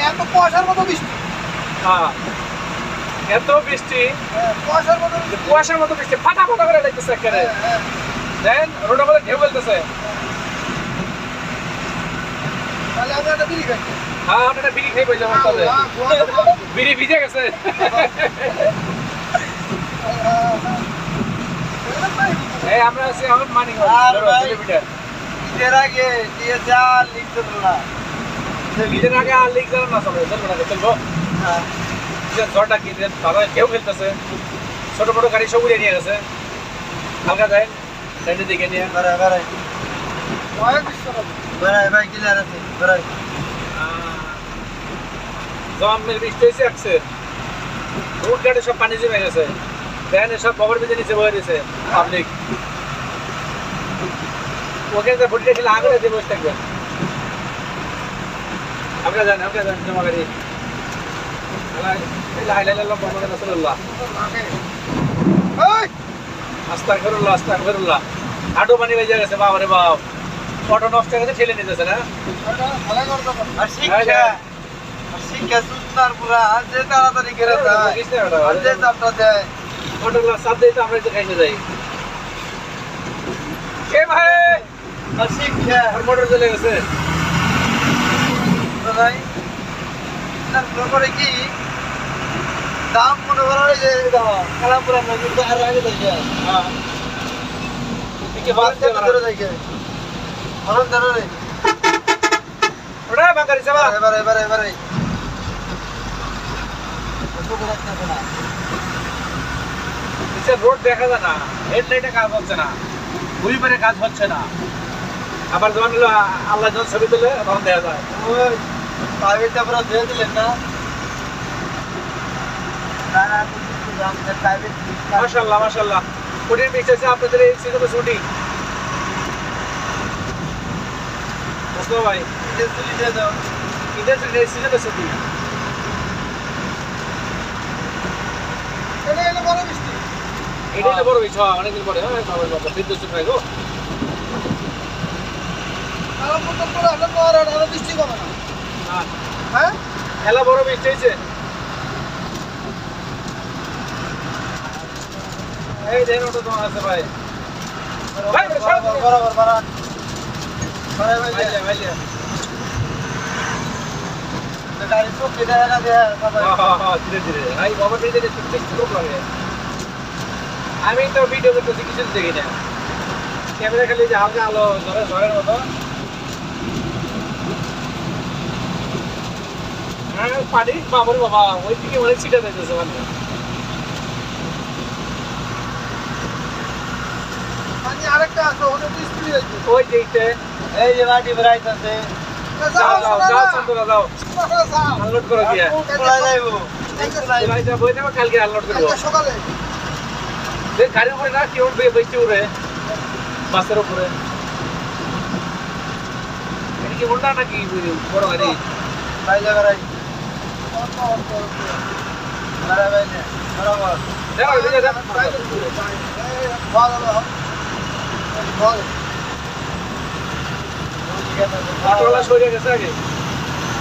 এত কুয়াশার মতো বৃষ্টি। হ্যাঁ। এত বৃষ্টি। হ্যাঁ, কুয়াশার মতো বৃষ্টি। কুয়াশার মতো বৃষ্টি। ফাটা ফাটা করে লাগতেছে একেবারে। হ্যাঁ, হ্যাঁ। দেন রোডের মধ্যে ঢেউ ফেলতেছে তাহলে আমি একটা বিড়ি খাই। হ্যাঁ আপনারা বিড়ি খাই বললাম তাহলে বিড়ি ভিজে গেছে। এই আমরা আছি এখন মানিক আর ভাই। কিলোমিটার। আগে দিয়ে যা লিখতে না। নিজের আগে আর লিখ দেন না সবাই চলবো না চলবো। হ্যাঁ। যে ঝড়টা কি যে ঢেউ খেলতেছে। ছোট বড় গাড়ি সব উড়ে নিয়ে গেছে। হালকা যায় সাইডের দিকে নিয়ে। বেড়াই ভয়ের দৃশ্য ভাই আছে বেড়াই জমের বৃষ্টি হয়েছে একসে রোড ঘাটে সব পানি জমে গেছে। ভ্যানে সব কবর বেঁধে নিচে বয়ে দিয়েছে পাবলিক ভোটটা খেলে আগে দিয়ে বসে থাকবেন আপনারা যান আপনারা যান জমা গাড়ি। হাঁটু পানি বেজে গেছে বাবা রে বাপ। অটো নষ্ট হয়ে গেছে ঠেলে নিতেছে না? শিক্ষা সুন্দর পুরা যে তাড়াতাড়ি করে ওটা? আর যে চাপটা দেয় অটোগুলো চাপ দিয়ে তো আমরা যে খাইতে যাই। কে ভাই? শিক্ষা মোটর চলে গেছে। ভাই তারপরে কি? দাম মনে করো এই যে কালামপুরা নদীর তো আর আগে দেখে হ্যাঁ। ওটা বাঙ্গারি চাবা এবারে এবারে এবারে। নিচে রোড দেখা যায় না হেডলাইটে কাজ হচ্ছে না উইপারে কাজ হচ্ছে না। আবার আল্লাহ যখন ছবি তুলে, তখন দেখা যায়, ওই প্রাইভেটটা পুরো দিয়ে দিলেন না? মাশাল্লাহ মাশাল্লাহ কঠিন বিষয় আছে, আপনাদের ছুটি ভাই? এই সিজনে ছুটি এটা হলো বড় বৃষ্টি। এটাই বড় বিষয় অনেকদিন পরে হ্যাঁ বিদ্যুৎ ছুটি গো। হ্যাঁ হ্যাঁ? খেলা বড় বৃষ্টি হয়েছে এই দেখুন ওটা তোমার আছে ভাই। বরাবর বাড়ান বাড়াই ভাই ভাইলে, ভাইলে। গাড়ি তো কেটে না দেয় সবাই হ্যাঁ, হ্যাঁ, হ্যাঁ, ধীরে ধীরে ভাই বাবা ধীরে ধীরে আমি তো ভিডিও করতেছি কিছু দেখি না ক্যামেরা খালি যে হালকা আলো ধরে ঝড়ের মতো। হ্যাঁ পানি? বাবার বাবা ওই দিকে অনেক ছিটা দিতেছে মানে পানি আরেকটা আছে, হয়েছে। ওই দিকতে এই যে মাটি বেড়াইতেছে। যাও যাও, যাও যাও। চন্দনা যাও। আনলোড করো পড়া যাইব। কালকে আনলোড করব। সকালে। গাড়ির উপরে না কি উঠবে বৃষ্টি উঠে বাসের উপরে এটা কি উল্টা নাকি বড় গাড়ি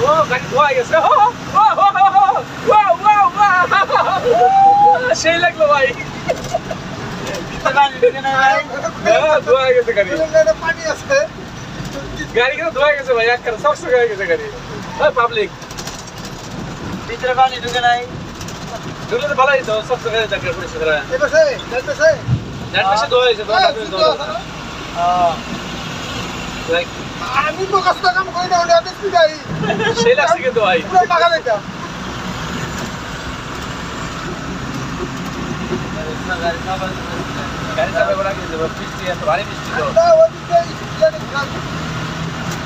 ও গাড়ি ধোয়া গেছে ও, ও, ও, ও, ও। সেই লাগল ভাই গাড়ি ঢুকে নাই ভাই হ্যাঁ, ধোয়া গেছে গাড়ি কিন্তু ধোয়া গেছে ভাই এক সব হয়ে গেছে গাড়ি পাবলিক ভিতরে পানি ঢুকে নাই ঢুকলে তো ভালোই তো সব জায়গায় দেখা পরিষ্কার। আমি তো কাজটা কাম করি না ওটা স্পিড আই সেই লাগছে কিন্তু ভাই পাকা দিতাম গাড়ি সবাই গাড়ি চাপে ওরা কিন্তু বৃষ্টি এত ভারী বৃষ্টি তো।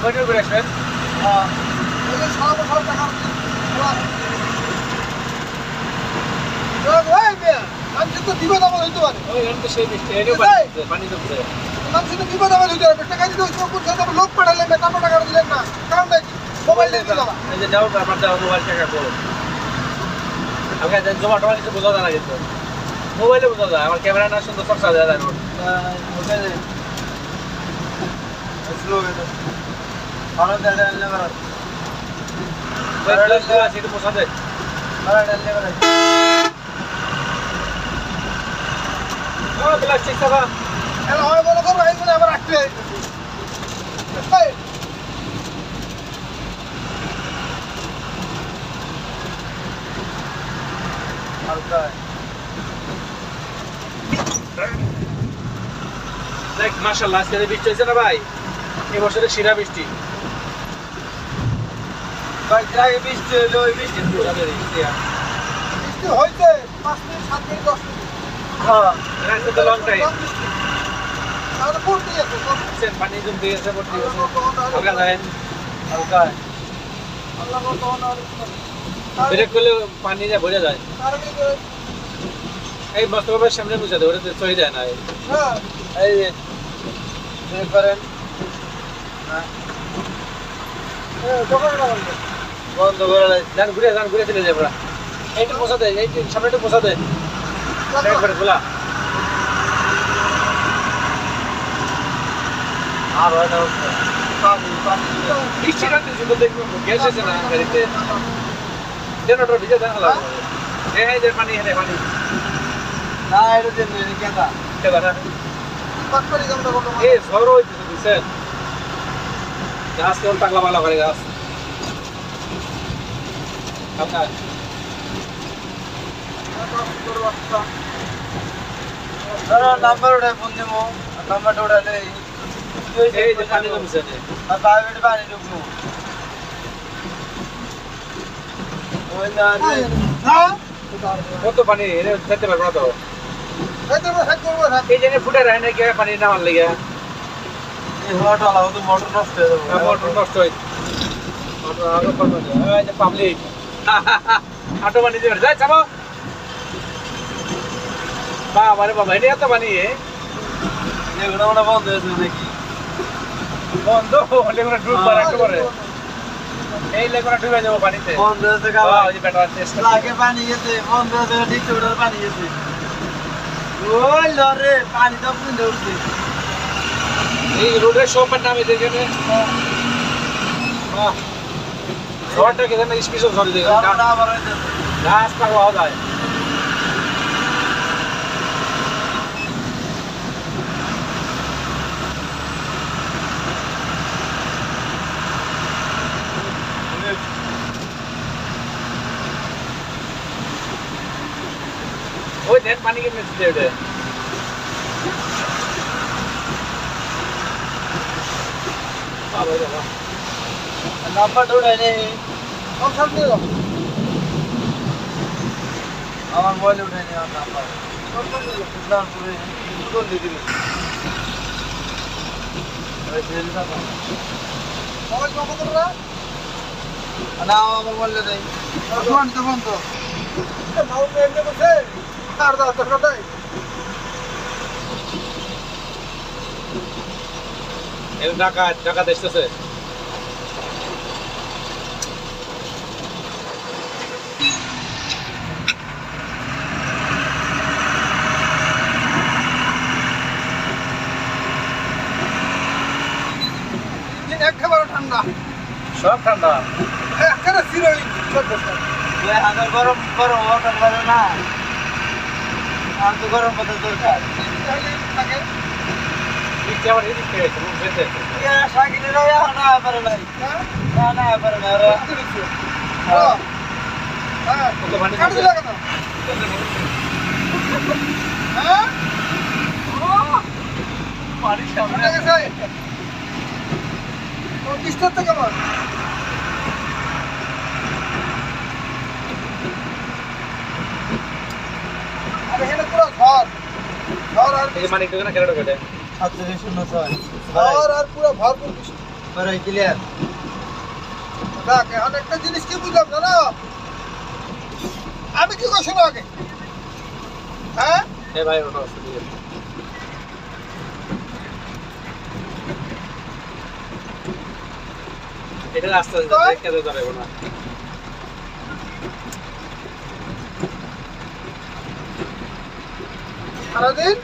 কয়টার করে আসবেন? হ্যাঁ ওই যে সব সব টাকা ওই মেয়ে মানুষ তো বিপদ আমার হইতে পারে। বিপদ আমার হইতে পারে। টাকা দিতে লোক পাঠালেন না টাকা টাকা দিলেন না। কারণটা কি? মোবাইল জমা টমা কিছু বোঝা যায় না কিন্তু। মোবাইলে বোঝা যায়, আমার ক্যামেরা না সুন্দর চর্চা দেওয়া যায় না। ওকে দে স্লো গেছে ভালো দাঁড়া আনলে মারা ওই প্লাসগুলো আছে একটু বোঝা যায় মারা ডাললে মারা ও প্লাস ঠিক থাকা এখন হয় মনে করো এই মনে আবার রাখতে এই, হালকা দেখ মাশাআল্লাহ আজকে বৃষ্টি হয়েছে না ভাই? এই বছরে শিরা বৃষ্টি। ভাই যাই বৃষ্টি হইল ওই বৃষ্টি শিরা বৃষ্টি বৃষ্টি পাঁচ মিনিট সাত মিনিট দশ মিনিট। হ্যাঁ তো লং টাইম কম বৃষ্টি। তাহলে পড়তেই আছে কম বৃষ্টি। সেন পানি জমতে গেছে ভর্তি গেছে হালকা যায় হালকা। আল্লাহ তখন আর- ব্রেক করলে পানি যা ভরে যায়। এই মস্তকের সামনে বুঝা দেয় ওটা চলে যায় না। হ্যাঁ, এই করেন হ্যাঁ, হ্যাঁ। বন্ধ করে যান ঘুরে যান ঘুরে চলে পুরা এইটা পোষা দেয় এই সামনে একটু পোষা দেয় একবারে খোলা। আর হয় না গ্যাস আছে না গাড়িতে। জেনারেটর ভিজে দেন হলো এই এই যে পানি এনে পানি। না এটা কেটা কেদা না এই ঝড় গাছ কেমন পাগলা পাগলা করে গাছ। আপনার? নাম্বার ওটা ফোন দেবো। নাম্বারটা ওটালে এই যে পানি জমছে যে। আর প্রাইভেট পানি ঢুকবো। ওই না হ্যাঁ? কত পানি? খেতে পারব না তো খাইতে হবে, খাইতে হবে, খাইতে এই জন্য ফুটে রাখে না কি পানি নামার লেগে? মোটর নষ্ট হয়ে যাবে। মোটর নষ্ট হয় পাবলিক আটো পানি দিয়ে। যাই চাবো বাবা রে বাবা এটা এত পানি? এ? এগুলো মনে বন্ধ হয়েছে নাকি? বন্ধ? লেগুনা ডুব করে একটু করে এই লেগুনা ডুবে যাব পানিতে। বন্ধ হয়েছে বাহ, ওই যে পেট্রোল টেস্ট লাগে পানি গেছে বন্ধ হয়েছে ঠিক ওটার পানি গেছে। ওই লরে পানি তো পুঁজে উঠছে। এই রোডের সবার নামে যেখানে ঝড়টা কে জানে স্পেশাল ঝড় দেখে গাছ পাগলা যায়। ওটা বাবা রে বাবা নাম্বারটা ওটাই নেই সব সামনে যাও। আমার মোবাইলে উঠে নি আমার নাম্বার সব সামনে যাও। ইসলামপুরে দুটো দিয়ে দিবে ওই দিয়ে দিলাম মোবাইল বন্ধ করো না। আমার মোবাইলে নেই দোকান তো বন্ধ। এ, মাউন্ট এমনি বসে, দাও, তোর এর টাকা টাকা দেখতেছে একেবারে ঠান্ডা সব ঠান্ডা একেবারে ওই হাজার গরম গরম ওটা না আর। তো। গরম পাতা দরকার থাকে ঠিক আমার এদিক থেকে আছে মুখ যেতে ইয়া শাকিলের না পারে নাই হ্যাঁ না না পারে না ওরা বুঝতে পেরেছি। হ্যাঁ। হ্যাঁ। কত পানি কাট দিলে কেন? হ্যাঁ? পানি মনে গেছে? তোর ডিস্টার্বটা কেমন? আর এখানে পুরো ঝড়। ঝড় আর এই মানে একটু না কেন কেটে সাতচল্লিশ শূন্য ছয় ঝড় আর পুরো ভরপুর বৃষ্টি। পরে ক্লিয়ার দেখ, এখন একটা জিনিস কি বুঝলাম জানো? আমি কি করছি না আগে? হ্যাঁ? এই ভাই ওটা দিয়ে। এটা আস্তে আস্তে তো? দেখে না সারাদিন